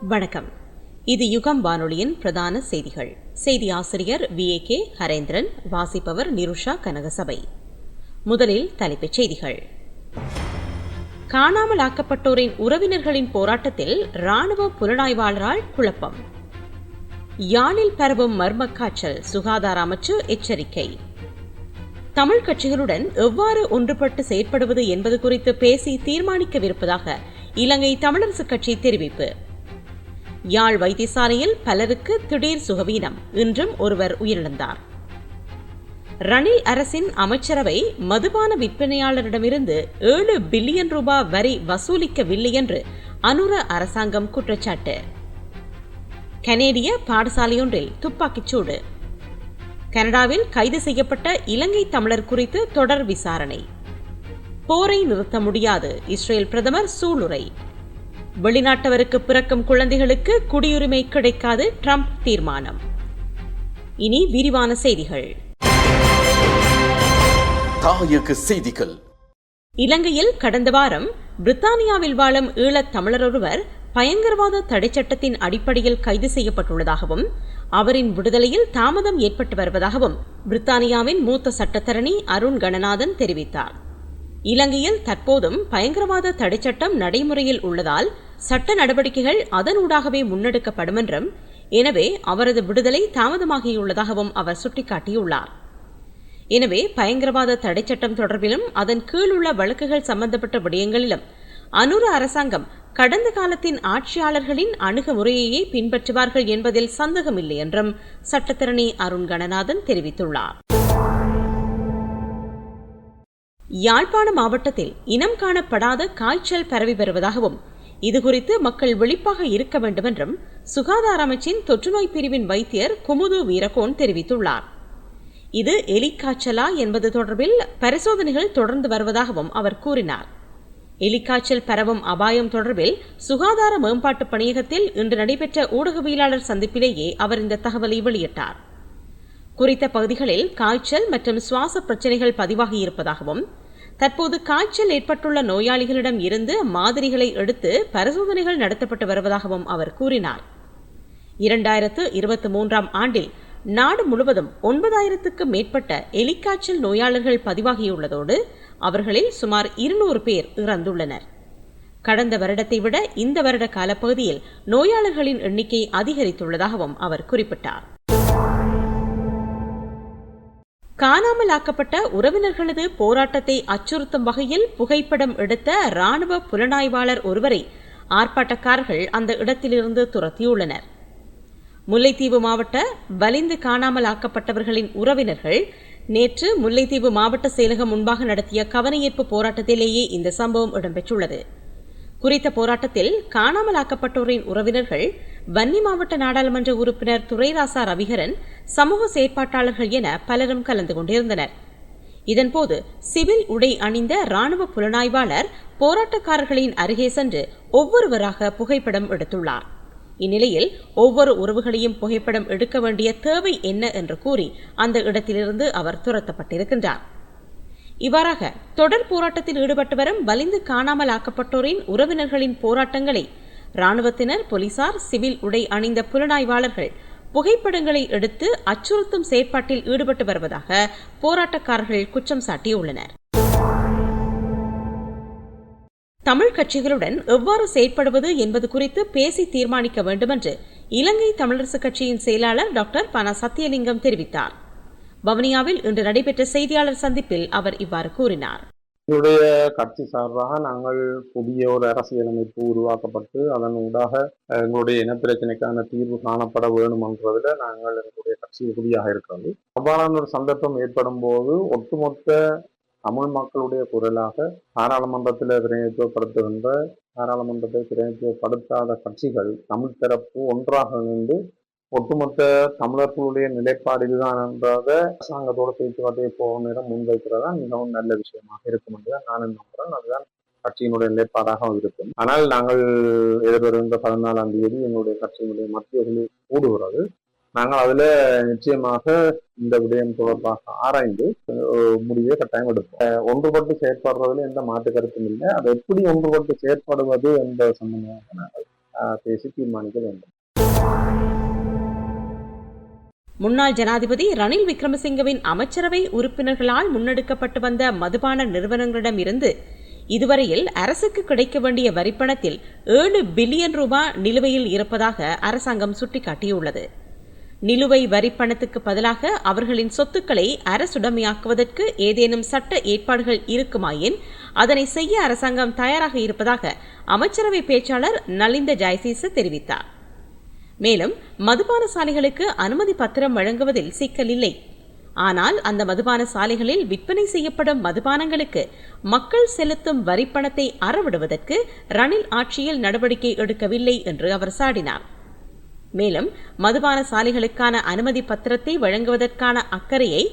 வணக்கம். இது யுகம் வானொலியின் பிரதான செய்திகள். செய்தி ஆசிரியர் வி. ஏ. கே. ஹரேந்திரன் வாசிப்பவர் நிருஷா கனகசபை. முதலில் தலைப்புச் செய்திகள். காணாமல் ஆக்கப்பட்டோரின் உறவினர்களின் போராட்டத்தில் ராணுவ புலனாய்வாளரால் குழப்பம். யாழில் பரவும் மர்ம காய்ச்சல் சுகாதார அமைச்சு எச்சரிக்கை. தமிழ் கட்சிகளுடன் எவ்வாறு ஒன்றுபட்டு செயற்படுவது என்பது குறித்து பேசி தீர்மானிக்கவிருப்பதாக இலங்கை தமிழரசுக் கட்சி தெரிவிப்பு. யாழ் வைத்தியசாலையில் பலருக்கு திடீர் சுகவீனம். இன்றும் ஒருவர் உயிரிழந்தார். ரணில் அரசின் அமைச்சரவை மதுபான விற்பனையாளரிடமிருந்து ஏழு பில்லியன் ரூபாய் வரி வசூலிக்கவில்லை என்று அனுர அரசாங்கம் குற்றச்சாட்டு. கனேடிய பாடசாலையொன்றில் துப்பாக்கிச்சூடு கனடாவில் கைது செய்யப்பட்ட இலங்கை தமிழர் குறித்து தொடர் விசாரணை. போரை நிறுத்த முடியாது இஸ்ரேல் பிரதமர் சூளுரை. வெளிநாட்டவருக்கு பிறக்கும் குழந்தைகளுக்கு குடியுரிமை கிடைக்காது ட்ரம்ப் தீர்மானம். இனி விரிவான செய்திகள். தாயக செய்திகள். இலங்கையில் கடந்த வாரம் பிரித்தானியாவில் வாழும் ஈழத் தமிழர் ஒருவர் பயங்கரவாத தடைச்சட்டத்தின் அடிப்படையில் கைது செய்யப்பட்டுள்ளதாகவும் அவரின் விடுதலையில் தாமதம் ஏற்பட்டு வருவதாகவும் பிரித்தானியாவின் மூத்த சட்டத்தரணி அருண் கணநாதன் தெரிவித்தார். இலங்கையில் தற்போதும் பயங்கரவாத தடைச்சட்டம் நடைமுறையில் உள்ளதால் சட்ட நடவடிக்கைகள் அதனூடாகவே முன்னெடுக்கப்படும் என்றும் எனவே அவரது விடுதலை தாமதமாகியுள்ளதாகவும் அவர் சுட்டிக்காட்டியுள்ளார். எனவே பயங்கரவாத தடைச்சட்டம் தொடர்பிலும் அதன் கீழ் உள்ள வழக்குகள் சம்பந்தப்பட்ட விடயங்களிலும் அனுர அரசாங்கம் கடந்த காலத்தின் ஆட்சியாளர்களின் அணுகுமுறையையே பின்பற்றுவார்கள் என்பதில் சந்தேகமில்லை என்றும் சட்டத்தரணி அருண் கணநாதன் தெரிவித்துள்ளார். யாழ்ப்பாண மாவட்டத்தில் இனம் காணப்படாத காய்ச்சல் பரவி வருவதாகவும் இதுகுறித்து மக்கள் விழிப்பாக இருக்க வேண்டும் என்றும் சுகாதார அமைச்சின் தொற்றுநோய் பிரிவின் வைத்தியர் குமுது வீரகோன் தெரிவித்துள்ளார். இது எலிக்காய்ச்சலா என்பது தொடர்பில் பரிசோதனைகள் தொடர்ந்து வருவதாகவும் அவர் கூறினார். எலிக்காய்ச்சல் பரவும் அபாயம் தொடர்பில் சுகாதார மேம்பாட்டு பணியகத்தில் இன்று நடைபெற்ற ஊடகவியலாளர் சந்திப்பிலேயே அவர் இந்த தகவலை வெளியிட்டார். குறித்த பகுதிகளில் காய்ச்சல் மற்றும் சுவாச பிரச்சினைகள் பதிவாகியிருப்பதாகவும் தற்போது காய்ச்சல் ஏற்பட்டுள்ள நோயாளிகளிடம் இருந்து மாதிரிகளை எடுத்து பரிசோதனைகள் நடத்தப்பட்டு வருவதாகவும் அவர் கூறினார். இரண்டாயிரத்து இருபத்தி மூன்றாம் ஆண்டில் நாடு முழுவதும் ஒன்பதாயிரத்துக்கு மேற்பட்ட எலிக்காய்ச்சல் நோயாளர்கள் பதிவாகியுள்ளதோடு அவர்களில் சுமார் இருநூறு பேர் இறந்துள்ளனர். கடந்த வருடத்தை விட இந்த வருட காலப்பகுதியில் நோயாளர்களின் எண்ணிக்கை அதிகரித்துள்ளதாகவும் அவர் குறிப்பிட்டார். காணாமல் ஆக்கப்பட்ட உறவினர்களது போராட்டத்தை அச்சுறுத்தும் வகையில் புகைப்படம் எடுத்த ராணுவ புலனாய்வாளர் ஒருவரை ஆர்ப்பாட்டக்காரர்கள் அந்த இடத்திலிருந்து துரத்தியுள்ளனர். முல்லைத்தீவு மாவட்ட வலிந்து காணாமல் ஆக்கப்பட்டவர்களின் உறவினர்கள் நேற்று முல்லைத்தீவு மாவட்ட செயலகம் முன்பாக நடத்திய கவனஈர்ப்பு போராட்டத்திலேயே இந்த சம்பவம் இடம்பெற்றுள்ளது. குறித்த போராட்டத்தில் காணாமல் ஆக்கப்பட்டோரின் உறவினர்கள் வன்னி மாவட்ட நாடாளுமன்ற உறுப்பினர் துரைராசா ரவிகரன் சமூக செயற்பாட்டாளர்கள் என பலரும் கலந்து கொண்டிருந்தனர். இதன்போது சிவில் உடை அணிந்த ராணுவ புலனாய்வாளர் போராட்டக்காரர்களின் அருகே சென்று ஒவ்வொருவராக புகைப்படம் எடுத்துள்ளார். இந்நிலையில் ஒவ்வொரு உறவுகளையும் புகைப்படம் எடுக்க வேண்டிய தேவை என்ன என்று கூறி அந்த இடத்திலிருந்து அவர் துரத்தப்பட்டிருக்கின்றார். இவ்வாறாக தொடர் போராட்டத்தில் ஈடுபட்டு வரும் வலிந்து காணாமல் ஆக்கப்பட்டோரின் உறவினர்களின் போராட்டங்களை ராணுவத்தினர் போலீசார் சிவில் உடை அணிந்த புலனாய்வாளர்கள் புகைப்படங்களை எடுத்து அச்சுறுத்தும் செயற்பாட்டில் ஈடுபட்டு வருவதாக போராட்டக்காரர்கள் குற்றம் சாட்டியுள்ளனர். தமிழ் கட்சிகளுடன் எவ்வாறு செயற்படுவது என்பது குறித்து பேசி தீர்மானிக்க வேண்டுமென்று இலங்கை தமிழரசுக் கட்சியின் செயலாளர் டாக்டர் பன சத்தியலிங்கம் தெரிவித்தார். வவுனியாவில் இன்று நடைபெற்ற செய்தியாளர் சந்திப்பில் அவர் இவ்வாறு கூறினார். எங்களுடைய கட்சி சார்பாக நாங்கள் புதிய ஒரு அரசியலமைப்பு உருவாக்கப்பட்டு அதன் ஊடாக எங்களுடைய இனப்பிரச்சனைக்கான தீர்வு காணப்பட வேண்டும் என்றதில் நாங்கள் எங்களுடைய கட்சி உறுதியாக இருக்கிறது அவ்வாறான ஒரு சந்தர்ப்பம் ஏற்படும் போது ஒட்டுமொத்த தமிழ் மக்களுடைய குரலாக பாராளுமன்றத்தில் பிரதிநிதித்துவப்படுத்துகின்ற பாராளுமன்றத்தை பிரதிநிதித்துவப்படுத்தாத கட்சிகள் தமிழ் தரப்பு ஒன்றாக இணைந்து ஒட்டுமொத்த தமிழர்களுடைய நிலைப்பாடு இதுதான் என்றத அரசாங்கத்தோட பேச்சுவார்த்தையை போகும் நேரம் முன்வைக்கிறதா மிகவும் நல்ல விஷயமாக இருக்கும் என்றுதான் நான் நம்புறேன். அதுதான் கட்சியினுடைய நிலைப்பாடாக இருக்கும். ஆனால் நாங்கள் எதிர்வருகின்ற பதினாலாம் தேதி எங்களுடைய கட்சியினுடைய மத்திய குழு கூடுகிறது. நாங்கள் அதுல நிச்சயமாக இந்த விடயம் தொடர்பாக ஆராய்ந்து முடிவை கட்டாயம் எடுப்போம். ஒன்றுபட்டு செயற்படுறதுல எந்த மாற்று கருத்தும் இல்லை. அதை எப்படி ஒன்றுபட்டு செயற்படுவது என்ற சம்பந்தமாக நாங்கள் பேசி தீர்மானிக்க வேண்டும். முன்னாள் ஜனாதிபதி ரணில் விக்ரமசிங்கவின் அமைச்சரவை உறுப்பினர்களால் முன்னெடுக்கப்பட்டு வந்த மதுபான நிறுவனங்களிடம் இருந்து இதுவரையில் அரசுக்கு கிடைக்க வேண்டிய வரிப்பணத்தில் ஏழு பில்லியன் ரூபாய் நிலுவையில் இருப்பதாக அரசாங்கம் சுட்டிக்காட்டியுள்ளது. நிலுவை வரிப்பணத்துக்கு பதிலாக அவர்களின் சொத்துக்களை அரசுடமையாக்குவதற்கு ஏதேனும் சட்ட ஏற்பாடுகள் இருக்குமாயின் அதனை செய்ய அரசாங்கம் தயாராக இருப்பதாக அமைச்சரவை பேச்சாளர் நலிந்த ஜாய்சீச தெரிவித்தார். மேலும் மதுபான சாலைகளுக்கு அனுமதி பத்திரம் வழங்குவதில் சிக்கல் இல்லை. ஆனால் அந்த மதுபான சாலைகளில் விற்பனை செய்யப்படும் மதுபானங்களுக்கு மக்கள் செலுத்தும் வரிப்பணத்தை அறவிடுவதற்கு ரணில் ஆட்சியில் நடவடிக்கை எடுக்கவில்லை என்று அவர் சாடினார். மேலும் மதுபான சாலைகளுக்கான அனுமதி பத்திரத்தை வழங்குவதற்கான அக்கறையை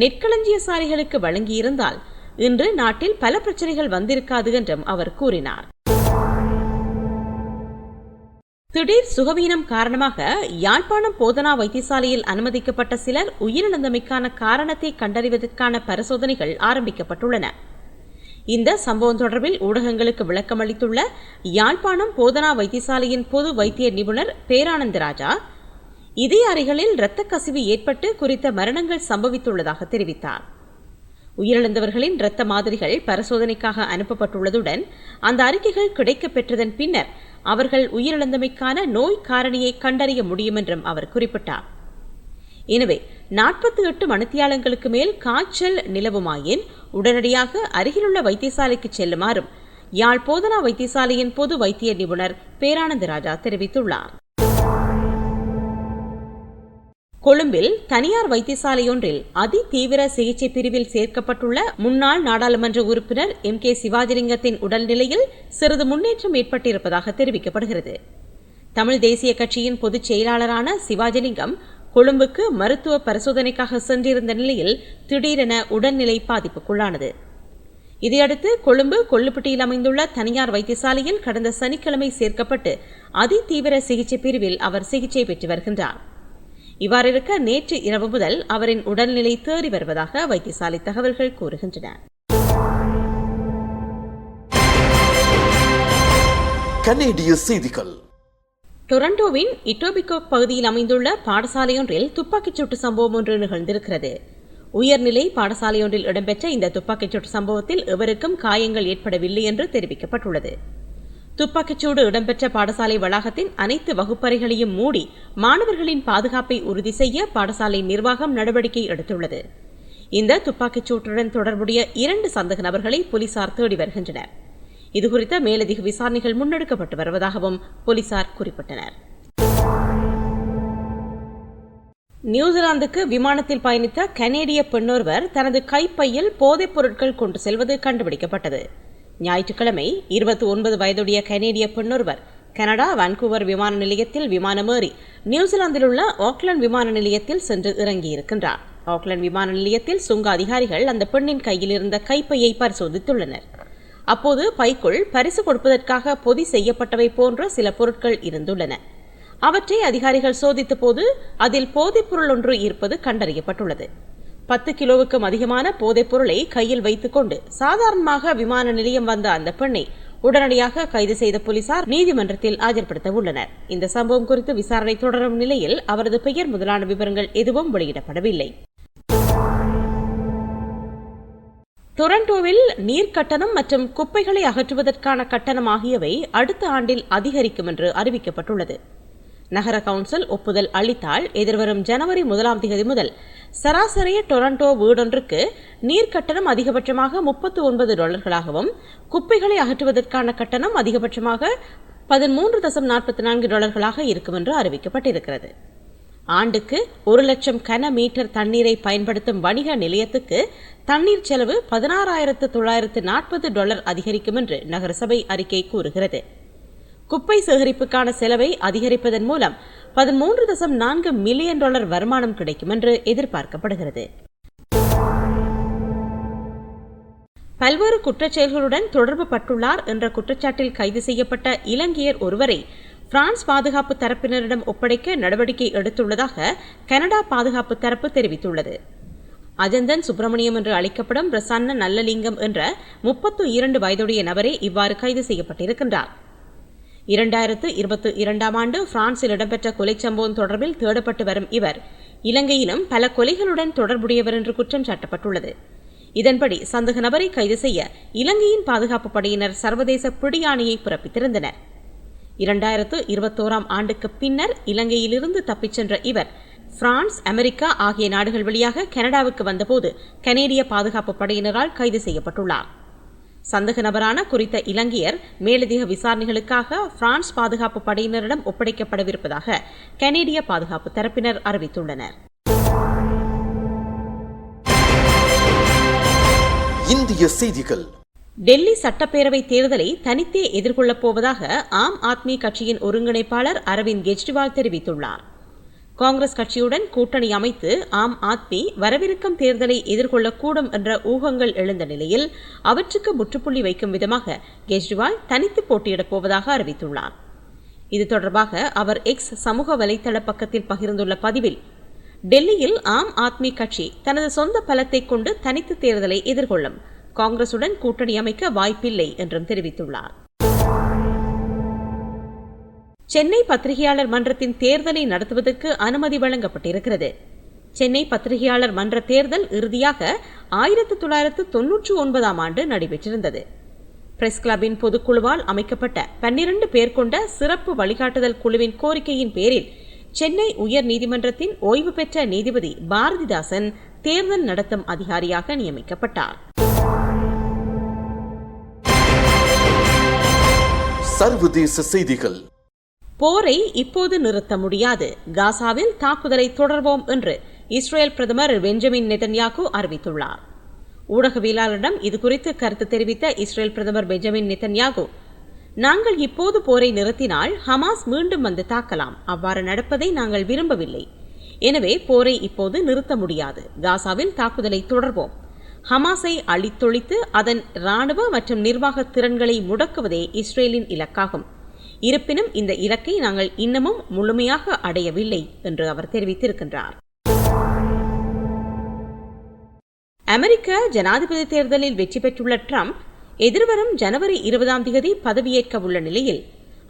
நெற்களஞ்சிய சாலைகளுக்கு வழங்கியிருந்தால் இன்று நாட்டில் பல பிரச்சனைகள் வந்திருக்காது என்றும் அவர் கூறினார். திடீர் சுகவீனம் காரணமாக யாழ்ப்பாணம் போதனா வைத்தியசாலையில் அனுமதிக்கப்பட்ட சிலர் உயிரிழந்தமைக்கான காரணத்தை கண்டறிவதற்கான பரிசோதனைகள் ஆரம்பிக்கப்பட்டுள்ளன. இந்த சம்பவம் தொடர்பில் ஊடகங்களுக்கு விளக்கம் அளித்துள்ள யாழ்ப்பாணம் போதனா வைத்தியசாலையின் பொது வைத்திய நிபுணர் பேரானந்தராஜா இதய அறைகளில் இரத்த கசிவு ஏற்பட்டு குறித்த மரணங்கள் சம்பவித்துள்ளதாக தெரிவித்தார். உயிரிழந்தவர்களின் இரத்த மாதிரிகள் பரிசோதனைக்காக அனுப்பப்பட்டுள்ளதுடன் அந்த அறிக்கைகள் கிடைக்கப் பெற்றதன் பின்னர் அவர்கள் உயிரிழந்தமைக்கான நோய் காரணியை கண்டறிய முடியும் என்றும் அவர் குறிப்பிட்டார். எனவே நாற்பத்தி எட்டு மணித்தியாலங்களுக்கு மேல் காய்ச்சல் நிலவுமாயின் உடனடியாக அருகிலுள்ள வைத்தியசாலைக்கு செல்லுமாறும் யாழ் போதனா வைத்தியசாலையின் பொது வைத்திய நிபுணர் பேரானந்த ராஜா தெரிவித்துள்ளார். கொழும்பில் தனியார் வைத்தியசாலையொன்றில் அதி தீவிர சிகிச்சை பிரிவில் சேர்க்கப்பட்டுள்ள முன்னாள் நாடாளுமன்ற உறுப்பினர் எம் கே சிவாஜிலிங்கத்தின் உடல்நிலையில் சிறிது முன்னேற்றம் ஏற்பட்டிருப்பதாக தெரிவிக்கப்படுகிறது. தமிழ் தேசிய கட்சியின் பொதுச் செயலாளரான சிவாஜிலிங்கம் கொழும்புக்கு மருத்துவ பரிசோதனைக்காக சென்றிருந்த நிலையில் திடீரென உடல்நிலை பாதிப்புக்குள்ளானது. இதையடுத்து கொழும்பு கொல்லுப்பட்டியில் அமைந்துள்ள தனியார் வைத்தியசாலையில் கடந்த சனிக்கிழமை சேர்க்கப்பட்டு அதிதீவிர சிகிச்சை பிரிவில் அவர் சிகிச்சை பெற்று வருகின்றார். இவ்வாறிருக்க நேற்று இரவு முதல் அவரின் உடல்நிலை தேறி வருவதாக வைத்தியசாலை தகவல்கள் கூறுகின்றன. கனேடிய செய்திகள். டொரண்டோவின் இட்டோபிகோ பகுதியில் அமைந்துள்ள பாடசாலையொன்றில் துப்பாக்கிச் சூட்டு சம்பவம் ஒன்று நிகழ்ந்திருக்கிறது. உயர்நிலை பாடசாலையொன்றில் இடம்பெற்ற இந்த துப்பாக்கிச் சூட்டு சம்பவத்தில் எவருக்கும் காயங்கள் ஏற்படவில்லை என்று தெரிவிக்கப்பட்டுள்ளது. துப்பாக்கிச்சூடு இடம்பெற்ற பாடசாலை வளாகத்தின் அனைத்து வகுப்பறைகளையும் மூடி மாணவர்களின் பாதுகாப்பை உறுதி செய்ய பாடசாலை நிர்வாகம் நடவடிக்கை எடுத்துள்ளது. இந்த துப்பாக்கிச் சூட்டுடன் தொடர்புடைய இரண்டு சந்தக நபர்களை போலீசார் தேடி வருகின்றனர். இதுகுறித்த மேலதிக விசாரணைகள் முன்னெடுக்கப்பட்டு வருவதாகவும் போலீசார் குறிப்பிட்டனர். நியூசிலாந்துக்கு விமானத்தில் பயணித்த கனேடிய பெண்ணொருவர் தனது கைப்பையில் போதைப் பொருட்கள் கொண்டு செல்வது கண்டுபிடிக்கப்பட்டது. ஞாயிற்றுக்கிழமை இருபத்தி ஒன்பது வயதுடைய கனேடிய பெண்ணொருவர் கனடா வான்கூவர் விமான நிலையத்தில் விமானமேறி நியூசிலாந்தில் உள்ள ஆக்லாந்து விமான நிலையத்தில் சென்று இறங்கியிருக்கின்றார். ஆக்லாந்து விமான நிலையத்தில் சுங்க அதிகாரிகள் அந்த பெண்ணின் கையில் இருந்த கைப்பையை பரிசோதித்துள்ளனர். அப்போது பைக்குள் பரிசு கொடுப்பதற்காக பொதி செய்யப்பட்டவை போன்ற சில பொருட்கள் இருந்துள்ளன. அவற்றை அதிகாரிகள் சோதித்த போது அதில் போதைப் பொருள் ஒன்று இருப்பது கண்டறியப்பட்டுள்ளது. பத்து கிலோவுக்கும் அதிகமான போதைப் பொருளை கையில் வைத்துக் கொண்டு சாதாரணமாக விமான நிலையம் வந்த அந்த பெண்ணை உடனடியாக கைது செய்த போலீசார் நீதிமன்றத்தில் ஆஜர்படுத்த உள்ளனர். இந்த சம்பவம் குறித்து விசாரணை தொடரும் நிலையில் அவரது பெயர் முதலான விவரங்கள் எதுவும் வெளியிடப்படவில்லை. டொரண்டோவில் நீர் கட்டணம் மற்றும் குப்பைகளை அகற்றுவதற்கான கட்டணம் ஆகியவை அடுத்த ஆண்டில் அதிகரிக்கும் என்று அறிவிக்கப்பட்டுள்ளது. நகர கவுன்சில் ஒப்புதல் அளித்தால் எதிர்வரும் ஜனவரி முதலாம் தேதி முதல் சராசரிய டொரண்டோ வீடொன்றுக்கு நீர் கட்டணம் அதிகபட்சமாக முப்பத்து ஒன்பது டாலர்களாகவும் குப்பைகளை அகற்றுவதற்கான கட்டணம் அதிகபட்சமாக பதிமூன்று தசம் நாற்பத்தி நான்கு டாலர்களாக இருக்கும் என்று அறிவிக்கப்பட்டிருக்கிறது. ஆண்டுக்கு ஒரு லட்சம் கன மீட்டர் தண்ணீரை பயன்படுத்தும் வணிக நிலையத்துக்கு தண்ணீர் செலவு பதினாறாயிரத்து தொள்ளாயிரத்து நாற்பது டாலர் அதிகரிக்கும் என்று நகரசபை அறிக்கை கூறுகிறது. குப்பை சேகரிப்புக்கான செலவை அதிகரிப்பதன் மூலம் பதிமூன்று தசம் நான்கு மில்லியன் டாலர் வருமானம் கிடைக்கும் என்று எதிர்பார்க்கப்படுகிறது. பல்வேறு குற்றச்செயல்களுடன் தொடர்பு பட்டுள்ளார் என்ற குற்றச்சாட்டில் கைது செய்யப்பட்ட இலங்கையர் ஒருவரை பிரான்ஸ் பாதுகாப்பு தரப்பினரிடம் ஒப்படைக்க நடவடிக்கை எடுத்துள்ளதாக கனடா பாதுகாப்பு தரப்பு தெரிவித்துள்ளது. அஜந்தன் சுப்பிரமணியம் என்று அழைக்கப்படும் பிரசன்ன நல்லலிங்கம் என்ற முப்பத்து இரண்டு வயதுடைய நபரே இவ்வாறு கைது செய்யப்பட்டிருக்கின்றார். இரண்டாயிரத்து இருபத்தி இரண்டாம் ஆண்டு பிரான்சில் இடம்பெற்ற கொலை சம்பவம் தொடர்பில் தேடப்பட்டு வரும் இவர் இலங்கையிலும் பல கொலைகளுடன் தொடர்புடையவர் என்று குற்றம் சாட்டப்பட்டுள்ளது. இதன்படி சந்தக நபரை கைது செய்ய இலங்கையின் பாதுகாப்பு படையினர் சர்வதேச பிடியாணையை பிறப்பித்திருந்தனர். இரண்டாயிரத்து இருபத்தோராம் ஆண்டுக்கு பின்னர் இலங்கையிலிருந்து தப்பிச் சென்ற இவர் பிரான்ஸ் அமெரிக்கா ஆகிய நாடுகள் வழியாக கனடாவுக்கு வந்தபோது கனேடிய பாதுகாப்பு படையினரால் கைது செய்யப்பட்டுள்ளார். சந்தக நபரான குறித்த இலங்கையர் மேலதிக விசாரணைகளுக்காக பிரான்ஸ் பாதுகாப்பு படையினரிடம் ஒப்படைக்கப்படவிருப்பதாக கனேடிய பாதுகாப்பு தரப்பினர் அறிவித்துள்ளனர். இந்திய செய்திகள். டெல்லி சட்டப்பேரவை தேர்தலை தனித்தே எதிர்கொள்ளப் போவதாக ஆம் ஆத்மி கட்சியின் ஒருங்கிணைப்பாளர் அரவிந்த் கெஜ்ரிவால் தெரிவித்துள்ளார். காங்கிரஸ் கட்சியுடன் கூட்டணி அமைத்து ஆம் ஆத்மி வரவிருக்கும் தேர்தலை எதிர்கொள்ளக்கூடும் என்ற ஊகங்கள் எழுந்த நிலையில் அவற்றுக்கு முற்றுப்புள்ளி வைக்கும் விதமாக கெஜ்ரிவால் தனித்து போட்டியிடப் போவதாக அறிவித்துள்ளார். இது தொடர்பாக அவர் எக்ஸ் சமூக வலைதள பக்கத்தில் பகிர்ந்துள்ள பதிவில் டெல்லியில் ஆம் ஆத்மி கட்சி தனது சொந்த பலத்தை கொண்டு தனித்து தேர்தலை எதிர்கொள்ளும். காங்கிரசுடன் கூட்டணி அமைக்க வாய்ப்பில்லை என்றும் தெரிவித்துள்ளார். சென்னை பத்திரிகையாளர் மன்றத்தின் தேர்தலை நடத்துவதற்கு அனுமதி வழங்கப்பட்டிருக்கிறது. சென்னை பத்திரிகையாளர் மன்ற தேர்தல் இறுதியாக ஆயிரத்து தொள்ளாயிரத்து தொன்னூற்று ஒன்பதாம் ஆண்டு நடைபெற்றிருந்தது. பிரஸ் கிளப்பின் பொதுக்குழுவால் அமைக்கப்பட்ட பன்னிரண்டு பேர் கொண்ட சிறப்பு வழிகாட்டுதல் குழுவின் கோரிக்கையின் பேரில் சென்னை உயர் நீதிமன்றத்தின் ஓய்வு பெற்ற நீதிபதி பாரதிதாசன் தேர்தல் நடத்தும் அதிகாரியாக நியமிக்கப்பட்டார். சர்வதேச செய்திகள். போரை இப்போது நிறுத்த முடியாது. காசாவில் தாக்குதலை தொடர்வோம் என்று இஸ்ரேல் பிரதமர் பெஞ்சமின் நெதன்யாகு அறிவித்துள்ளார். ஊடகவியலாளரிடம் இதுகுறித்து கருத்து தெரிவித்த இஸ்ரேல் பிரதமர் பெஞ்சமின் நெதன்யாகு நாங்கள் இப்போது போரை நிறுத்தினால் ஹமாஸ் மீண்டும் வந்து தாக்கலாம். அவ்வாறு நடப்பதை நாங்கள் விரும்பவில்லை. எனவே போரை இப்போது நிறுத்த முடியாது. காசாவில் தாக்குதலை தொடர்வோம். ஹமாஸை அழித்தொழித்து அதன் ராணுவ மற்றும் நிர்வாக திறன்களை முடக்குவதே இஸ்ரேலின் இலக்காகும். இருப்பினும் இந்த இலக்கை நாங்கள் இன்னமும் முழுமையாக அடையவில்லை என்று அவர் தெரிவித்திருக்கின்றார். அமெரிக்க ஜனாதிபதி தேர்தலில் வெற்றி பெற்றுள்ள ட்ரம்ப் எதிர்வரும் ஜனவரி இருபதாம் தேதி பதவியேற்க உள்ள நிலையில்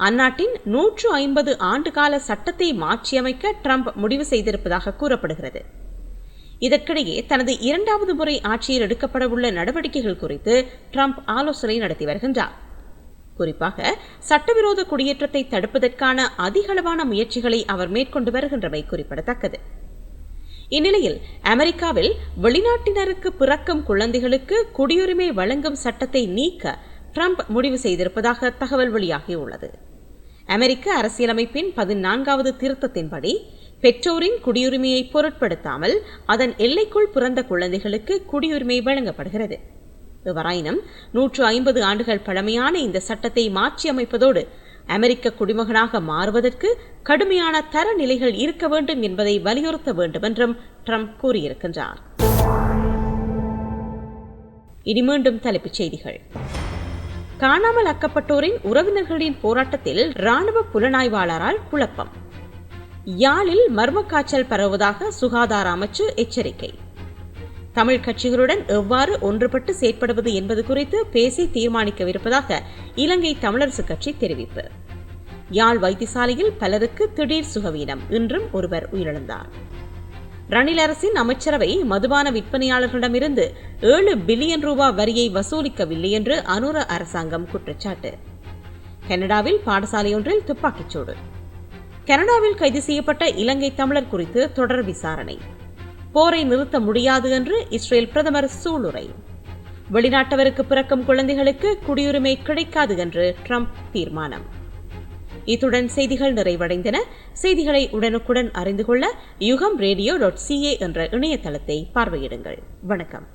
அந்நாட்டின் நூற்று ஐம்பது ஆண்டுகால சட்டத்தை மாற்றியமைக்க ட்ரம்ப் முடிவு செய்திருப்பதாக கூறப்படுகிறது. இதற்கிடையே தனது இரண்டாவது முறை ஆட்சியில் எடுக்கப்படவுள்ள நடவடிக்கைகள் குறித்து ட்ரம்ப் ஆலோசனை நடத்தி வருகின்றார். குறிப்பாக சட்டவிரோத குடியேற்றத்தை தடுப்பதற்கான அதிகளவான முயற்சிகளை அவர் மேற்கொண்டு வருகின்றமை குறிப்பிடத்தக்கது. இந்நிலையில் அமெரிக்காவில் வெளிநாட்டினருக்கு பிறக்கும் குழந்தைகளுக்கு குடியுரிமை வழங்கும் சட்டத்தை நீக்க ட்ரம்ப் முடிவு செய்திருப்பதாக தகவல் வெளியாகியுள்ளது. அமெரிக்க அரசியலமைப்பின் பதினான்காவது திருத்தத்தின்படி பெற்றோரின் குடியுரிமையை பொருட்படுத்தாமல் அதன் எல்லைக்குள் பிறந்த குழந்தைகளுக்கு குடியுரிமை வழங்கப்படுகிறது. எவராயினும் நூற்று ஐம்பது ஆண்டுகள் பழமையான இந்த சட்டத்தை மாற்றியமைப்பதோடு அமெரிக்க குடிமகனாக மாறுவதற்கு கடுமையான தரநிலைகள் இருக்க வேண்டும் என்பதை வலியுறுத்த வேண்டும் என்றும் ட்ரம்ப் கூறியிருக்கின்றார். இனி மீண்டும் தலைப்புச் செய்திகள். காணாமல் ஆக்கப்பட்டோரின் உறவினர்களின் போராட்டத்தில் ராணுவ புலனாய்வாளரால் குழப்பம். யாழில் மர்ம காய்ச்சல் பரவுவதாக சுகாதார அமைச்சு எச்சரிக்கை. தமிழ் கட்சிகளுடன் எவ்வாறு ஒன்றுபட்டு செயற்படுவது என்பது குறித்து பேசி தீர்மானிக்கவிருப்பதாக இலங்கை தமிழரசு கட்சி தெரிவிப்பு. யாழ் வைத்தியசாலையில் பலருக்கு திடீர் சுகவீனம். இன்றும் ஒருவர் உயிரிழந்தார். ரணில் அரசின் அமைச்சரவை மதுபான விற்பனையாளர்களிடமிருந்து ஏழு பில்லியன் ரூபாய் வரியை வசூலிக்கவில்லை என்று அனுர அரசாங்கம் குற்றச்சாட்டு. கனடாவில் பாடசாலையொன்றில் துப்பாக்கிச்சூடு கனடாவில் கைது செய்யப்பட்ட இலங்கை தமிழர் குறித்து தொடர் விசாரணை. போரை நிறுத்த முடியாது என்று இஸ்ரேல் பிரதமர் சூளுரை. வெளிநாட்டவருக்கு பிறக்கும் குழந்தைகளுக்கு குடியுரிமை கிடைக்காது என்று ட்ரம்ப் தீர்மானம். இத்துடன் செய்திகள் நிறைவடைந்தன. செய்திகளை உடனுக்குடன் அறிந்து கொள்ள யுகம் ரேடியோ டாட் சிஏ என்ற இணையதளத்தை பார்வையிடுங்கள். வணக்கம்.